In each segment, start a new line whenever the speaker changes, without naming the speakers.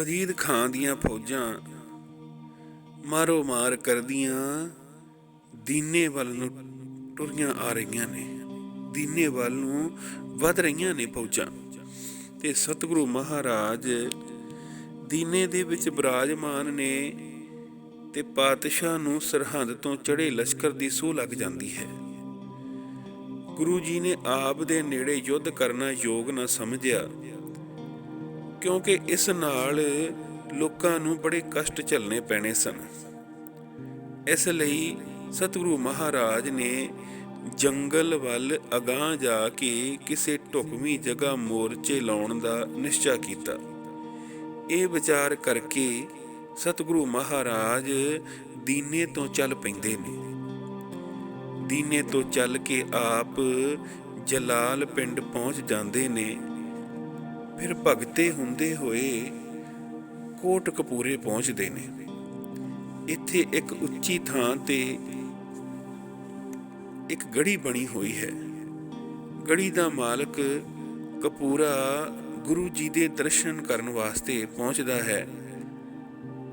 ਵਜੀਦ ਖਾਂ ਦੀਆਂ ਫੌਜਾਂ ਮਾਰੋ ਮਾਰ ਕਰਦੀਆਂ, ਦੀਨੇ ਵੱਲ ਨੂੰ ਟੁਰੀਆਂ ਆ ਰਹੀਆਂ ਨੇ, ਦੀਨੇ ਵੱਲ ਨੂੰ ਵੱਧ ਰਹੀਆਂ ਨੇ ਫੌਜਾਂ। ਤੇ ਸਤਿਗੁਰੂ ਮਹਾਰਾਜ ਦੀਨੇ ਦੇ ਵਿੱਚ ਬਿਰਾਜਮਾਨ ਨੇ ਤੇ ਪਾਤਸ਼ਾਹ ਨੂੰ ਸਰਹੰਦ ਤੋਂ ਚੜੇ ਲਸ਼ਕਰ ਦੀ ਸੂਹ ਲੱਗ ਜਾਂਦੀ ਹੈ। ਗੁਰੂ ਜੀ ਨੇ ਆਪ ਦੇ ਨੇੜੇ ਯੁੱਧ ਕਰਨਾ ਯੋਗ ਨਾ ਸਮਝਿਆ। ਕਿਉਂਕਿ ਇਸ ਨਾਲ ਲੋਕਾਂ ਨੂੰ ਬੜੇ ਕਸ਼ਟ ਝੱਲਣੇ ਪੈਣੇ ਸਨ। ਇਸ ਲਈ ਸਤਿਗੁਰੂ ਮਹਾਰਾਜ ਨੇ ਜੰਗਲ ਵੱਲ ਅਗਾਹ ਜਾ ਕੇ ਕਿਸੇ ਢੁਕਵੀਂ ਜਗ੍ਹਾ ਮੋਰਚੇ ਲਾਉਣ ਦਾ ਨਿਸ਼ਚਾ ਕੀਤਾ। ਇਹ ਵਿਚਾਰ ਕਰਕੇ ਸਤਿਗੁਰੂ ਮਹਾਰਾਜ ਦੀਨੇ ਤੋਂ ਚੱਲ ਪੈਂਦੇ ਨੇ। ਦੀਨੇ ਤੋਂ ਚੱਲ ਕੇ ਆਪ ਜਲਾਲ ਪਿੰਡ ਪਹੁੰਚ ਜਾਂਦੇ ਨੇ। ਫਿਰ ਭਗਤੇ ਹੁੰਦੇ ਹੋਏ ਕੋਟ ਕਪੂਰੇ ਪਹੁੰਚਦੇ ਨੇ। ਇੱਥੇ ਇੱਕ ਉੱਚੀ ਥਾਂ ਤੇ ਇੱਕ ਗੜੀ ਬਣੀ ਹੋਈ ਹੈ। ਗੜੀ ਦਾ ਮਾਲਕ ਕਪੂਰਾ ਗੁਰੂ ਜੀ ਦੇ ਦਰਸ਼ਨ ਕਰਨ ਵਾਸਤੇ ਪਹੁੰਚਦਾ ਹੈ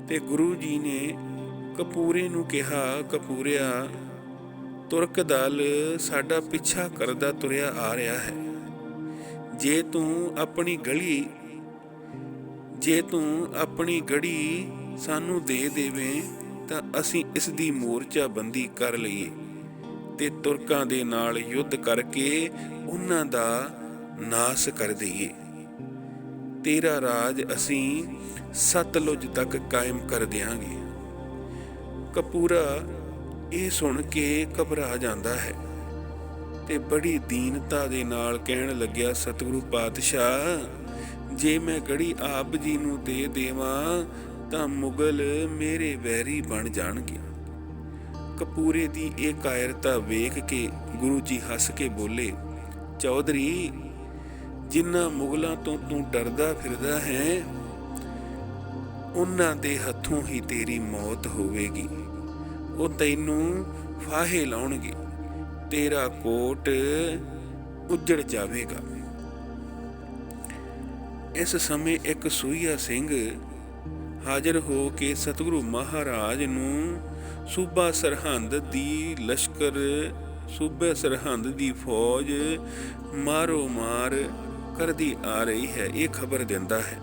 ਤੇ ਗੁਰੂ ਜੀ ਨੇ ਕਪੂਰੇ ਨੂੰ ਕਿਹਾ, ਕਪੂਰਿਆ ਤੁਰਕ ਦਲ ਸਾਡਾ ਪਿੱਛਾ ਕਰਦਾ ਤੁਰਿਆ ਆ ਰਿਹਾ ਹੈ। ਜੇ ਤੂੰ ਆਪਣੀ ਗਲੀ, ਜੇ ਤੂੰ ਆਪਣੀ ਗੜੀ ਸਾਨੂੰ ਦੇ ਦੇਵੇਂ, ਤਾਂ ਅਸੀਂ ਇਸ ਦੀ ਮੋਰਚਾ ਬੰਦੀ ਕਰ ਲਈਏ ਤੇ ਤੁਰਕਾਂ ਦੇ ਨਾਲ ਯੁੱਧ ਕਰਕੇ ਉਹਨਾਂ ਦਾ ਨਾਸ ਕਰ ਦਈਏ। ਤੇਰਾ ਰਾਜ ਅਸੀਂ ਸਤਲੁਜ ਤੱਕ ਕਾਇਮ ਕਰ ਦਿਆਂਗੇ। ਕਪੂਰਾ, ਇਹ ਸੁਣ ਕੇ ਘਬਰਾ ਜਾਂਦਾ ਹੈ। ਤੇ ਬੜੀ ਦੀਨਤਾ ਦੇ ਨਾਲ ਕਹਿਣ ਲੱਗਿਆ, ਸਤਿਗੁਰੂ ਪਾਤਸ਼ਾਹ, ਜੇ ਮੈਂ ਗੜੀ ਆਪ ਜੀ ਨੂੰ ਦੇ ਦੇਵਾਂ, ਤਾਂ ਮੁਗਲ ਮੇਰੇ ਵੈਰੀ ਬਣ ਜਾਣਗੇ। ਕਪੂਰੇ ਦੀ ਇਹ ਕਾਇਰਤਾ ਵੇਖ ਕੇ ਗੁਰੂ ਜੀ ਹੱਸ ਕੇ ਬੋਲੇ, ਚੌਧਰੀ ਜਿਨ੍ਹਾਂ ਮੁਗਲਾਂ ਤੋਂ ਤੂੰ ਡਰਦਾ ਫਿਰਦਾ ਹੈ, ਉਹਨਾਂ ਦੇ ਹੱਥੋਂ ਹੀ ਤੇਰੀ ਮੌਤ ਹੋਵੇਗੀ। ਉਹ ਤੈਨੂੰ ਫਾਹੇ ਲਾਉਣਗੇ। ਤੇਰਾ ਕੋਟ ਉੱਜੜ ਜਾਵੇਗਾ। ਇਸ ਸਮੇਂ ਇੱਕ ਸੂਈਆ ਸਿੰਘ ਹਾਜ਼ਰ ਹੋ ਕੇ ਸਤਿਗੁਰੂ ਮਹਾਰਾਜ ਨੂੰ ਸੂਬਾ ਸਰਹੰਦ ਦੀ ਲਸ਼ਕਰ, ਸੂਬੇ ਸਰਹੰਦ ਦੀ ਫੌਜ ਮਾਰੋ ਮਾਰ ਕਰਦੀ ਆ ਰਹੀ ਹੈ, ਇਹ ਖਬਰ ਦਿੰਦਾ ਹੈ।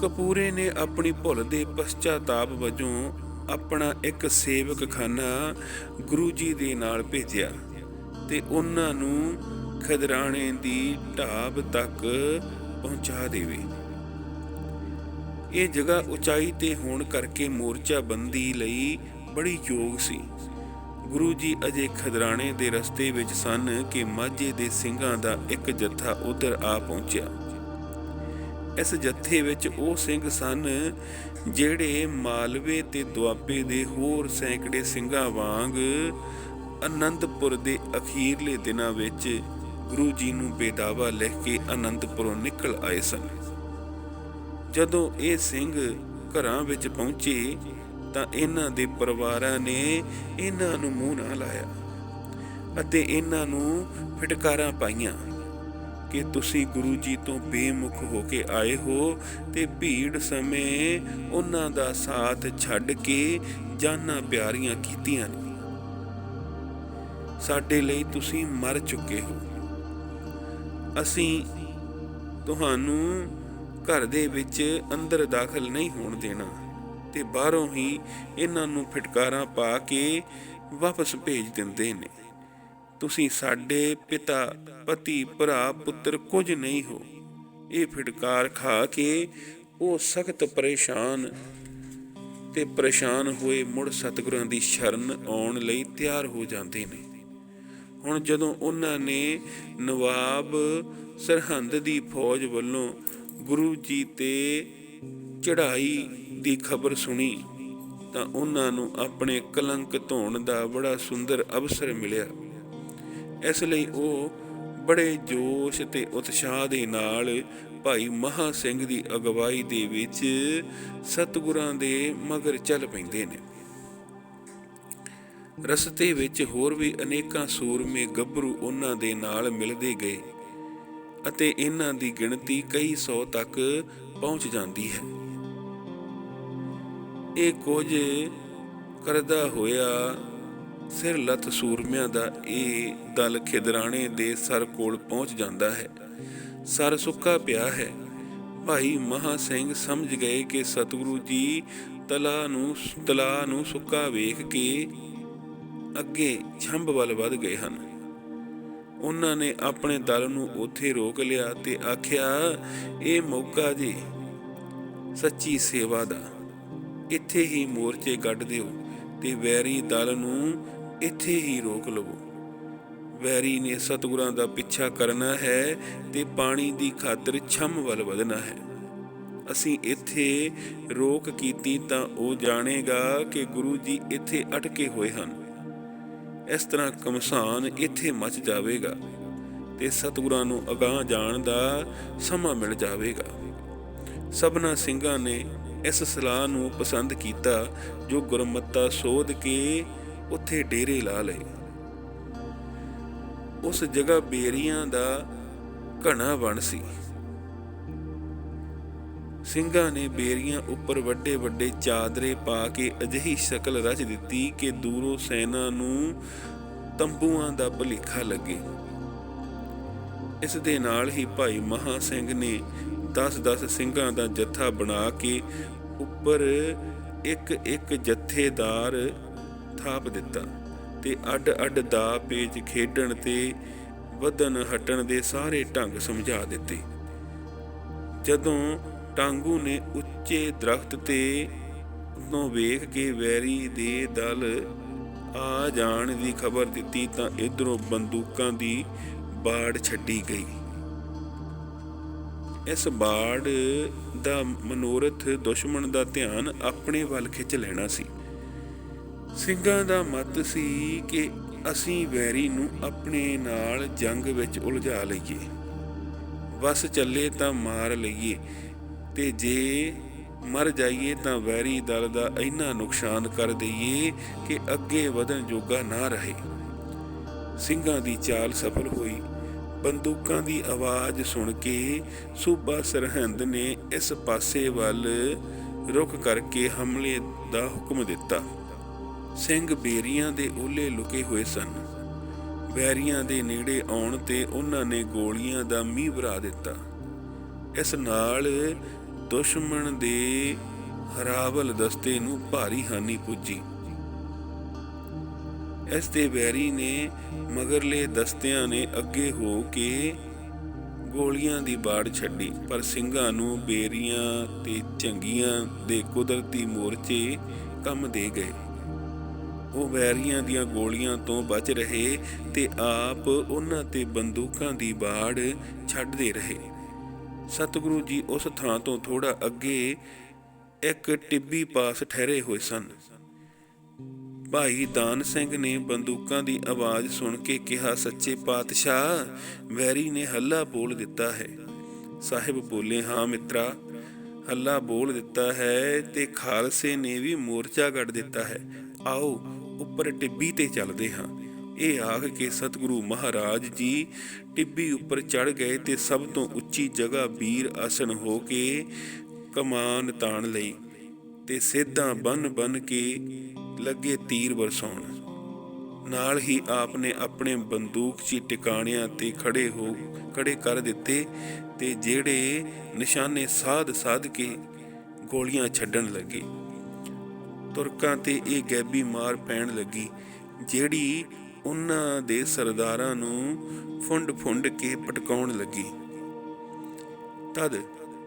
ਕਪੂਰੇ ਨੇ ਆਪਣੀ ਭੁੱਲ ਦੇ ਪਛਤਾਤਾਪ ਵਜੋਂ ਆਪਣਾ ਇੱਕ ਸੇਵਕ ਖਾਨਾ ਗੁਰੂ ਜੀ ਦੇ ਨਾਲ ਭੇਜਿਆ ਤੇ ਉਹਨਾਂ ਨੂੰ ਖਦਰਾਣੇ ਦੀ ਢਾਬ ਤੱਕ ਪਹੁੰਚਾ ਦੇਵੇ। ਇਹ ਜਗ੍ਹਾ ਉਚਾਈ ਤੇ ਹੋਣ ਕਰਕੇ ਮੋਰਚਾ ਬੰਦੀ ਲਈ ਬੜੀ ਯੋਗ ਸੀ। ਗੁਰੂ ਜੀ ਅਜੇ ਖਦਰਾਣੇ ਦੇ ਰਸਤੇ ਵਿੱਚ ਸਨ ਕਿ ਮਾਝੇ ਦੇ ਸਿੰਘਾਂ ਦਾ ਇੱਕ ਜੱਥਾ ਉਧਰ ਆ ਪਹੁੰਚਿਆ। ਇਸ ਜੱਥੇ ਵਿੱਚ ਉਹ ਸਿੰਘ ਸਨ ਜਿਹੜੇ ਮਾਲਵੇ ਤੇ ਦੁਆਬੇ ਦੇ ਹੋਰ ਸੈਂਕੜੇ ਸਿੰਘਾਂ ਵਾਂਗ ਅਨੰਦਪੁਰ ਦੇ ਅਖੀਰਲੇ ਦਿਨਾਂ ਵਿੱਚ ਗੁਰੂ ਜੀ ਨੂੰ ਬੇਦਾਵਾ ਲਿਖ ਕੇ ਅਨੰਦਪੁਰੋਂ ਨਿਕਲ ਆਏ ਸਨ। ਜਦੋਂ ਇਹ ਸਿੰਘ ਘਰਾਂ ਵਿੱਚ ਪਹੁੰਚੇ ਤਾਂ ਇਹਨਾਂ ਦੇ ਪਰਿਵਾਰਾਂ ਨੇ ਇਹਨਾਂ ਨੂੰ ਮੂੰਹ ਨਾ ਲਾਇਆ ਅਤੇ ਇਹਨਾਂ ਨੂੰ ਫਟਕਾਰਾਂ ਪਾਈਆਂ। ਕਿ ਤੁਸੀਂ ਗੁਰੂ ਜੀ ਤੋਂ ਬੇਮੁਖ ਹੋ ਕੇ ਆਏ ਹੋ ਤੇ ਭੀੜ ਸਮੇਂ ਉਹਨਾਂ ਦਾ ਸਾਥ ਛੱਡ ਕੇ ਜਾਨਾਂ ਪਿਆਰੀਆਂ ਕੀਤੀਆਂ ਨੇ। ਸਾਡੇ ਲਈ ਤੁਸੀਂ ਮਰ ਚੁੱਕੇ ਹੋ। ਅਸੀਂ ਤੁਹਾਨੂੰ ਘਰ ਦੇ ਵਿੱਚ ਅੰਦਰ ਦਾਖਲ ਨਹੀਂ ਹੋਣ ਦੇਣਾ ਤੇ ਬਾਹਰੋਂ ਹੀ ਇਹਨਾਂ ਨੂੰ ਫਟਕਾਰਾਂ ਪਾ ਕੇ ਵਾਪਸ ਭੇਜ ਦਿੰਦੇ ਨੇ। ਤੁਸੀਂ ਸਾਡੇ ਪਿਤਾ, ਪਤੀ, ਭਰਾ, ਪੁੱਤਰ ਕੁਝ ਨਹੀਂ ਹੋ। ਇਹ ਫਿਟਕਾਰ ਖਾ ਕੇ ਉਹ ਸਖਤ ਪਰੇਸ਼ਾਨ ਤੇ ਪਰੇਸ਼ਾਨ ਹੋਏ ਮੁੜ ਸਤਿਗੁਰਾਂ ਦੀ ਸ਼ਰਨ ਆਉਣ ਲਈ ਤਿਆਰ ਹੋ ਜਾਂਦੇ ਨੇ। ਹੁਣ ਜਦੋਂ ਉਹਨਾਂ ਨੇ ਨਵਾਬ ਸਰਹੰਦ ਦੀ ਫੌਜ ਵੱਲੋਂ ਗੁਰੂ ਜੀ ਤੇ ਚੜ੍ਹਾਈ ਦੀ ਖਬਰ ਸੁਣੀ, ਤਾਂ ਉਹਨਾਂ ਨੂੰ ਆਪਣੇ ਕਲੰਕ ਧੋਣ ਦਾ ਬੜਾ ਸੁੰਦਰ ਅਵਸਰ ਮਿਲਿਆ। ਇਸ ਲਈ ਉਹ ਬੜੇ ਜੋਸ਼ ਤੇ ਉਤਸ਼ਾਹ ਦੇ ਨਾਲ ਭਾਈ ਮਹਾ ਸਿੰਘ ਦੀ ਅਗਵਾਈ ਦੇ ਵਿੱਚ ਸਤਿਗੁਰਾਂ ਦੇ ਮਗਰ ਚੱਲ ਪੈਂਦੇ ਨੇ। ਰਸਤੇ ਵਿੱਚ ਹੋਰ ਵੀ ਅਨੇਕਾਂ ਸੂਰਮੇ ਗੱਭਰੂ ਉਹਨਾਂ ਦੇ ਨਾਲ ਮਿਲਦੇ ਗਏ ਅਤੇ ਇਹਨਾਂ ਦੀ ਗਿਣਤੀ ਕਈ ਸੌ ਤੱਕ ਪਹੁੰਚ ਜਾਂਦੀ ਹੈ। ਇਹ ਕੁਝ ਕਰਦਾ ਹੋਇਆ ਸਿਰ ਲੱਤ ਸੂਰਮਿਆਂ ਦਾ ਇਹ ਦਲ ਖਿਦਰਾਣੇ ਦੇ ਸਰ ਕੋਲ ਪਹੁੰਚ ਜਾਂਦਾ ਹੈ। ਸਰ ਸੁੱਕਾ ਪਿਆ ਹੈ। ਭਾਈ ਮਹਾ ਸਿੰਘ ਸਮਝ ਗਏ ਕਿ ਸਤਿਗੁਰੂ ਜੀ ਤਲਾ ਨੂੰ ਤਲਾ ਨੂੰ ਸੁੱਕਾ ਵੇਖ ਕੇ ਅੱਗੇ ਛੰਭ ਵੱਲ ਵੱਧ ਗਏ ਹਨ। ਉਹਨਾਂ ਨੇ ਆਪਣੇ ਦਲ ਨੂੰ ਉੱਥੇ ਰੋਕ ਲਿਆ ਤੇ ਆਖਿਆ, ਇਹ ਮੌਕਾ ਜੀ ਸੱਚੀ ਸੇਵਾ ਦਾ। ਇੱਥੇ ਹੀ ਮੋਰਚੇ ਕੱਢ ਦਿਓ ਤੇ ਵੈਰੀ ਦਲ ਨੂੰ ਇੱਥੇ ਹੀ ਰੋਕ ਲਵੋ। ਵੈਰੀ ਨੇ ਸਤਿਗੁਰਾਂ ਦਾ ਪਿੱਛਾ ਕਰਨਾ ਹੈ ਤੇ ਪਾਣੀ ਦੀ ਖਾਤਰ ਛੰਮ ਵੱਲ ਵਧਣਾ ਹੈ। ਅਸੀਂ ਇੱਥੇ ਰੋਕ ਕੀਤੀ ਤਾਂ ਉਹ ਜਾਣੇਗਾ ਕਿ ਗੁਰੂ ਜੀ ਇੱਥੇ ਅਟਕੇ ਹੋਏ ਹਨ। ਇਸ ਤਰ੍ਹਾਂ ਕਮਸਾਨ ਇੱਥੇ ਮਚ ਜਾਵੇਗਾ ਤੇ ਸਤਿਗੁਰਾਂ ਨੂੰ ਅਗਾਹ ਜਾਣ ਦਾ ਸਮਾਂ ਮਿਲ ਜਾਵੇਗਾ। ਸਭਨਾ ਸਿੰਘਾਂ ਨੇ ਇਸ ਸਲਾਹ ਨੂੰ ਪਸੰਦ ਕੀਤਾ ਜੋ ਗੁਰਮੱਤਾ ਸੋਧ ਕੇ ਉੱਥੇ ਡੇਰੇ ਲਾ ਲਏ। ਉਸ ਜਗ੍ਹਾ ਬੇਰੀਆਂ ਦਾ ਘਣਾ ਵਣ ਸੀ। ਸਿੰਘਾਂ ਨੇ ਬੇਰੀਆਂ ਉੱਪਰ ਵੱਡੇ ਵੱਡੇ ਚਾਦਰੇ ਪਾ ਕੇ ਅਜਿਹੀ ਸ਼ਕਲ ਰਚ ਦਿੱਤੀ ਕਿ ਦੂਰੋਂ ਸੈਨਾ ਨੂੰ ਤੰਬੂਆਂ ਦਾ ਭਲੇਖਾ ਲੱਗੇ। ਇਸ ਦੇ ਨਾਲ ਹੀ ਭਾਈ ਮਹਾ ਸਿੰਘ ਨੇ 10-10 ਸਿੰਘਾਂ ਦਾ ਜੱਥਾ ਬਣਾ ਕੇ ਉੱਪਰ ਇੱਕ ਇੱਕ ਜਥੇਦਾਰ ਥਾਪ ਦਿੱਤਾ ਤੇ ਅੱਡ-ਅੱਡ ਦਾ ਪੇਜ ਖੇਡਣ ਤੇ ਵਧਣ ਹਟਣ ਦੇ ਸਾਰੇ ਢੰਗ ਸਮਝਾ ਦਿੱਤੇ। ਜਦੋਂ ਟਾਂਗੂ ਨੇ ਉੱਚੇ ਦਰਖਤ ਤੇ ਤੋਂ ਵੇਖ ਕੇ ਵੈਰੀ ਦੇ ਦਲ ਆ ਜਾਣ ਦੀ ਖਬਰ ਦਿੱਤੀ ਤਾਂ ਇਧਰੋਂ ਬੰਦੂਕਾਂ ਦੀ ਬਾੜ ਛੱਡੀ ਗਈ। ਇਸ ਬਾੜ ਦਾ ਮਨੋਰਥ ਦੁਸ਼ਮਣ ਦਾ ਧਿਆਨ ਆਪਣੇ ਵੱਲ ਖਿੱਚ ਲੈਣਾ ਸੀ। ਸਿੰਘਾਂ ਦਾ ਮਤ ਸੀ ਕਿ ਅਸੀਂ ਵੈਰੀ ਨੂੰ ਆਪਣੇ ਨਾਲ ਜੰਗ ਵਿੱਚ ਉਲਝਾ ਲਈਏ। ਵਸ ਚੱਲੇ ਤਾਂ ਮਾਰ ਲਈਏ ਤੇ ਜੇ ਮਰ ਜਾਈਏ ਤਾਂ ਵੈਰੀ ਦਲ ਦਾ ਇੰਨਾ ਨੁਕਸਾਨ ਕਰ ਦਈਏ ਕਿ ਅੱਗੇ ਵਧਣ ਜੋਗਾ ਨਾ ਰਹੇ। ਸਿੰਘਾਂ ਦੀ ਚਾਲ ਸਫਲ ਹੋਈ। ਬੰਦੂਕਾਂ ਦੀ ਆਵਾਜ਼ ਸੁਣ ਕੇ ਸੂਬਾ ਸਰਹੰਦ ਨੇ ਇਸ ਪਾਸੇ ਵੱਲ ਰੁਕ ਕਰਕੇ ਹਮਲੇ ਦਾ ਹੁਕਮ ਦਿੱਤਾ। ਸਿੰਘ ਬੇਰੀਆਂ ਦੇ ਓਲੇ ਲੁਕੇ ਹੋਏ ਸਨ। ਬੈਰੀਆਂ ਦੇ ਨੇੜੇ ਆਉਣ ਤੇ ਉਹਨਾਂ ਨੇ ਗੋਲੀਆਂ ਦਾ ਮੀਂਹ ਵਰਾ ਦਿੱਤਾ। ਇਸ ਨਾਲ ਦੁਸ਼ਮਣ ਦੇ ਹਰਾਵਲ ਦਸਤੇ ਨੂੰ ਭਾਰੀ ਹਾਨੀ ਪੁੱਜੀ। ਇਸ ਤੇ ਵੈਰੀ ਨੇ ਮਗਰਲੇ ਦਸਤਿਆਂ ਨੇ ਅੱਗੇ ਹੋ ਕੇ ਗੋਲੀਆਂ ਦੀ ਬਾੜ ਛੱਡੀ, ਪਰ ਸਿੰਘਾਂ ਨੂੰ ਬੇਰੀਆਂ ਤੇ ਚੰਗੀਆਂ ਦੇ ਕੁਦਰਤੀ ਮੋਰਚੇ ਕੰਮ ਦੇ ਗਏ। ਉਹ ਵੈਰੀਆਂ ਦੀਆਂ ਗੋਲੀਆਂ ਤੋਂ ਬਚ ਰਹੇ ਤੇ ਆਪ ਉਹਨਾਂ ਤੇ ਬੰਦੂਕਾਂ ਦੀ ਬਾੜ ਛੱਡਦੇ ਰਹੇ। ਸਤਿਗੁਰੂ ਜੀ ਉਸ ਥਾਂ ਤੋਂ ਥੋੜਾ ਅੱਗੇ ਇੱਕ ਟਿੱਬੀ ਪਾਸ ਠਹਿਰੇ ਹੋਏ ਸਨ। ਭਾਈ ਦਾਨ ਸਿੰਘ ਨੇ ਬੰਦੂਕਾਂ ਦੀ ਆਵਾਜ਼ ਸੁਣ ਕੇ ਕਿਹਾ, ਸੱਚੇ ਪਾਤਸ਼ਾਹ, ਵੈਰੀ ਨੇ ਹੱਲਾ ਬੋਲ ਦਿੱਤਾ ਹੈ। ਸਾਹਿਬ ਬੋਲੇ, ਹਾਂ ਮਿੱਤਰਾ, ਹੱਲਾ ਬੋਲ ਦਿੱਤਾ ਹੈ ਤੇ ਖਾਲਸੇ ਨੇ ਵੀ ਮੋਰਚਾ ਗੱਡ ਦਿੱਤਾ ਹੈ। ਆਓ ਉੱਪਰ ਟਿੱਬੀ ਤੇ ਚੱਲਦੇ ਹਾਂ। ਇਹ ਆਖ ਕੇ ਸਤਿਗੁਰੂ ਮਹਾਰਾਜ ਜੀ ਟਿੱਬੀ ਉੱਪਰ ਚੜ ਗਏ ਤੇ ਸਭ ਤੋਂ ਉੱਚੀ ਜਗ੍ਹਾ ਵੀਰ ਆਸਣ ਹੋ ਕੇ ਕਮਾਨ ਤਾਣ ਲਈ ਤੇ ਸੇਧਾਂ ਬਨ ਬਨ ਕੇ ਲੱਗੇ ਤੀਰ ਵਰਸਾਉਣ। ਨਾਲ ਹੀ ਆਪ ਨੇ ਆਪਣੇ ਬੰਦੂਕ 'ਚ ਟਿਕਾਣਿਆਂ ਤੇ ਖੜੇ ਹੋ, ਖੜੇ ਕਰ ਦਿੱਤੇ ਤੇ ਜਿਹੜੇ ਨਿਸ਼ਾਨੇ ਸਾਧ ਸਾਧ ਕੇ ਗੋਲੀਆਂ ਛੱਡਣ ਲੱਗੇ। ਤੁਰਕਾਂ ਤੇ ਇਹ ਗੈਬੀ ਮਾਰ ਪੈਣ ਲੱਗੀ, ਜਿਹੜੀ ਉਹਨਾਂ ਦੇ ਸਰਦਾਰਾਂ ਨੂੰ ਫੁੰਡ-ਫੁੰਡ ਕੇ ਪਟਕਾਉਣ ਲੱਗੀ। ਤਦ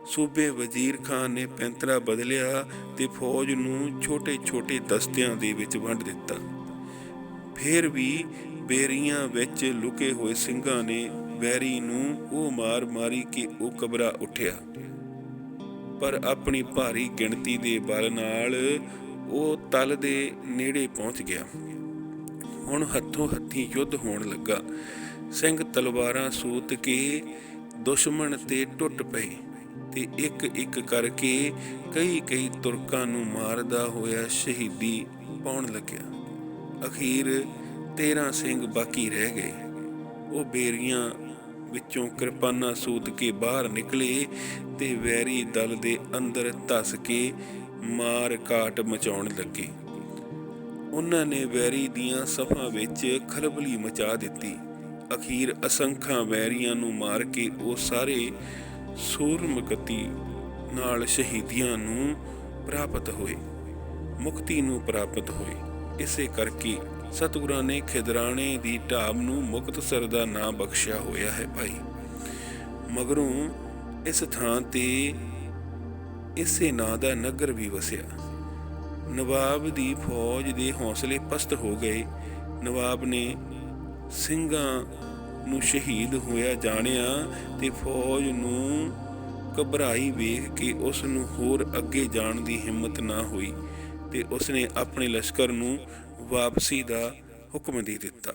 ਸੂਬੇ ਵਜ਼ੀਰ ਖਾਨ ਨੇ ਪੈਂਤਰਾ ਬਦਲਿਆ ਤੇ ਫੌਜ ਨੂੰ ਛੋਟੇ-ਛੋਟੇ ਦਸਤਿਆਂ ਦੇ ਵਿੱਚ ਵੰਡ ਦਿੱਤਾ। ਫੇਰ ਵੀ ਬੇਰੀਆਂ ਵਿੱਚ ਲੁਕੇ ਹੋਏ ਸਿੰਘਾਂ ਨੇ ਵੈਰੀ ਨੂੰ ਉਹ ਮਾਰ ਮਾਰੀ ਕਿ ਉਹ ਕਬਰਾ ਉੱਠਿਆ। ਪਰ ਆਪਣੀ ਭਾਰੀ ਗਿਣਤੀ ਦੇ ਬਲ ਨਾਲ ਉਹ ਤਲ ਦੇ ਨੇੜੇ ਪਹੁੰਚ ਗਿਆ। ਹੁਣ ਹੱਥੋਂ ਹੱਥੀ ਯੁੱਧ ਹੋਣ ਲੱਗਾ। ਸਿੰਘ ਤਲਵਾਰਾਂ ਸੂਤ ਕੇ ਦੁਸ਼ਮਣ ਤੇ ਟੁੱਟ ਪਏ ਤੇ ਇੱਕ ਇੱਕ ਕਰਕੇ ਕਈ ਕਈ ਤੁਰਕਾਂ ਨੂੰ ਮਾਰਦਾ ਹੋਇਆ ਸ਼ਹੀਦੀ ਪਾਉਣ ਲੱਗਿਆ। ਅਖੀਰ 13 ਸਿੰਘ ਬਾਕੀ ਰਹਿ ਗਏ। ਉਹ ਬੇਰੀਆਂ ਵਿੱਚੋਂ ਕਿਰਪਾਨਾਂ ਸੂਤ ਕੇ ਬਾਹਰ ਨਿਕਲੇ ਤੇ ਵੈਰੀ ਦਲ ਦੇ ਅੰਦਰ ਧਸ ਕੇ ਮਾਰ ਕਾਟ ਮਚਾਉਣ ਲੱਗੇ। ਉਹਨਾਂ ਨੇ ਵੈਰੀ ਦੀਆਂ ਸਫਾਂ ਵਿੱਚ ਖਲਬਲੀ ਮਚਾ ਦਿੱਤੀ। ਅਖੀਰ ਅਸੰਖਾਂ ਵੈਰੀਆਂ ਨੂੰ ਮਾਰ ਕੇ ਉਹ ਸਾਰੇ ਸੂਰਮਗਤੀ ਨਾਲ ਸ਼ਹੀਦੀਆਂ ਨੂੰ ਪ੍ਰਾਪਤ ਹੋਏ। ਮੁਕਤੀ ਨੂੰ ਪ੍ਰਾਪਤ ਹੋਏ। ਇਸੇ ਕਰਕੇ ਸਤਿਗੁਰਾਂ ਨੇ ਖਿਦਰਾਣੇ ਦੀ ਢਾਬ ਨੂੰ ਮੁਕਤਸਰ ਦਾ ਨਾਮ ਬਖਸ਼ਿਆ ਹੋਇਆ ਹੈ ਭਾਈ। ਮਗਰੋਂ ਇਸ ਥਾਂ ਤੇ ਇਸੇ ਨਾਂ ਦਾ ਨਗਰ ਵੀ ਵਸਿਆ। ਨਵਾਬ ਦੀ ਫੌਜ ਦੇ ਹੌਸਲੇ ਪਸਤ ਹੋ ਗਏ। ਨਵਾਬ ਨੇ ਸਿੰਘਾਂ ਨੂੰ ਸ਼ਹੀਦ ਹੋਇਆ ਜਾਣਿਆ ਤੇ ਫੌਜ ਨੂੰ ਘਬਰਾਈ ਵੇਖ ਕੇ ਉਸ ਨੂੰ ਹੋਰ ਅੱਗੇ ਜਾਣ ਦੀ ਹਿੰਮਤ ਨਾ ਹੋਈ ਤੇ ਉਸਨੇ ਆਪਣੇ ਲਸ਼ਕਰ ਨੂੰ ਵਾਪਸੀ ਦਾ ਹੁਕਮ ਦੇ ਦਿੱਤਾ।